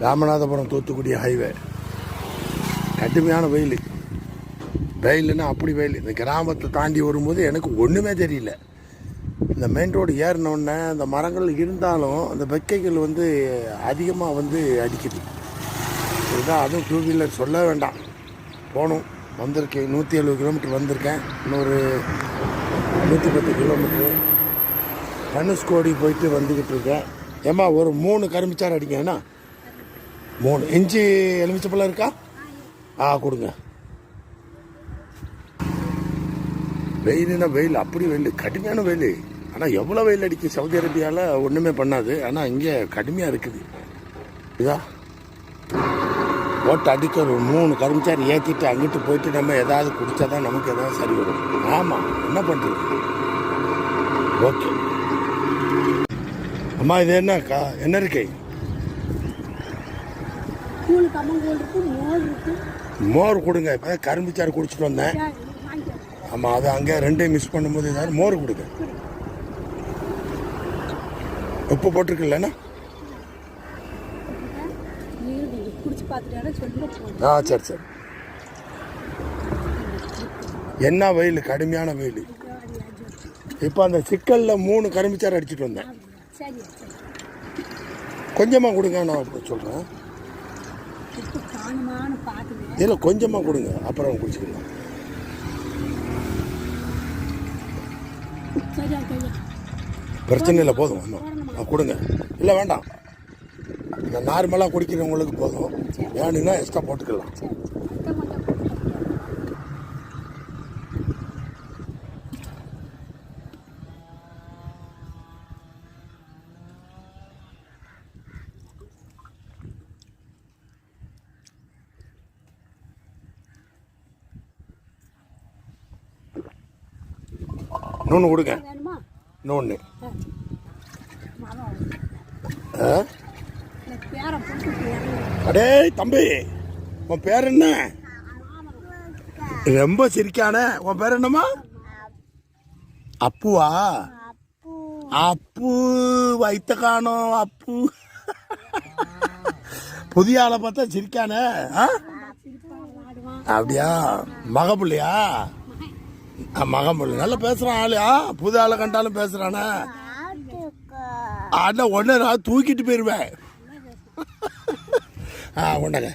Ramanathapuram Thoothukudi highway கடுமையான வெயில். வெயில்னா அப்படி வெயில். இந்த கிராமத்தை தாண்டி வரும்போது எனக்கு ஒன்றுமே தெரியல. இந்த மெயின் ரோடு ஏறினோடனே அந்த மரங்கள் இருந்தாலும் அந்த வெக்கைகள் வந்து அதிகமாக வந்து அடிக்குது. இதுதான் அதுவும் டூ வீலர் சொல்ல வேண்டாம். போகணும். வந்திருக்கேன். நூற்றி எழுபது கிலோமீட்டர் வந்திருக்கேன். இன்னொரு நூற்றி பத்து கிலோமீட்ரு தனுஷ்கோடி போயிட்டு வந்துக்கிட்டு இருக்கேன். ஏம்மா ஒரு மூணு கரும்பிச்சார் அடிங்க. மூணு இஞ்சி எலுமிச்சப்பழம் இருக்கா? ஆ கொடுங்க. வெயில்னா வெயில் அப்படி வெயில் கடுமையான வெயில். ஆனால் எவ்வளோ வெயில் அடிக்கு சவுதி அரேபியாவில் ஒன்றுமே பண்ணாது. ஆனால் இங்கே கடுமையாக இருக்குது. இதா. ஓட்டு அடிக்க ஒரு மூணு கரும்புச்சாறு ஏற்றிட்டு அங்கிட்டு போயிட்டு நம்ம ஏதாவது குடித்தா தான் நமக்கு எதாவது சரி வரும். ஆமாம் என்ன பண்ணுறது ஓகே. அம்மா இது என்ன கா என்ன இருக்கேன் கூழ் கம்மங்கூழ் இருக்கு மோர் இருக்கு. மோர் கொடுங்க. இப்போ கரும்புச்சாறு குடிச்சிட்டு வந்தேன். ஆமாம் அது அங்கே ரெண்டையும் மிஸ் பண்ணும்போது ஏதாவது மோர் கொடுங்க. உப்பு போட்டிருக்குல்லண்ணா ஆ சரி சரி. என்ன வெயில்? கடுமையான வெயில். இப்போ அந்த சிக்கலில் மூணு கரும்புச்சாறு அடிச்சிட்டு வந்தேன். கொஞ்சமாக கொடுங்க நான் சொல்கிறேன் இதில் கொஞ்சமாக கொடுங்க அப்புறம் குடிச்சிக்கலாம். பிரச்சனை இல்லை போதும் ஆ, கொடுங்க. இல்லை வேண்டாம். இந்த நார்மலாக குடிக்கிறவங்களுக்கு போதும். வேணும்னா எக்ஸ்ட்ரா போட்டுக்கலாம் சரி மொத்தம் மொத்தம் போட்டுக்கலாம். இன்னொன்று கொடுங்க. இன்னொன்று அடே தம்பி உன் பேர் என்ன? ரொம்ப சிரிக்கானே. உன் பேர் என்னம்மா? அப்புவா? அப்பு. வைத்த காணோம் அப்பு. புதிய ஆளை பார்த்தா சிரிக்கானே அப்படியா? மகம்புள்ள நல்லா பேசுறான் ஆளு. ஆ புது ஆளை கண்டாலும் பேசுறானே. அண்ணா ஒன்னு நான் தூக்கிட்டு போயிருவேன். ஆ கொண்டாங்க.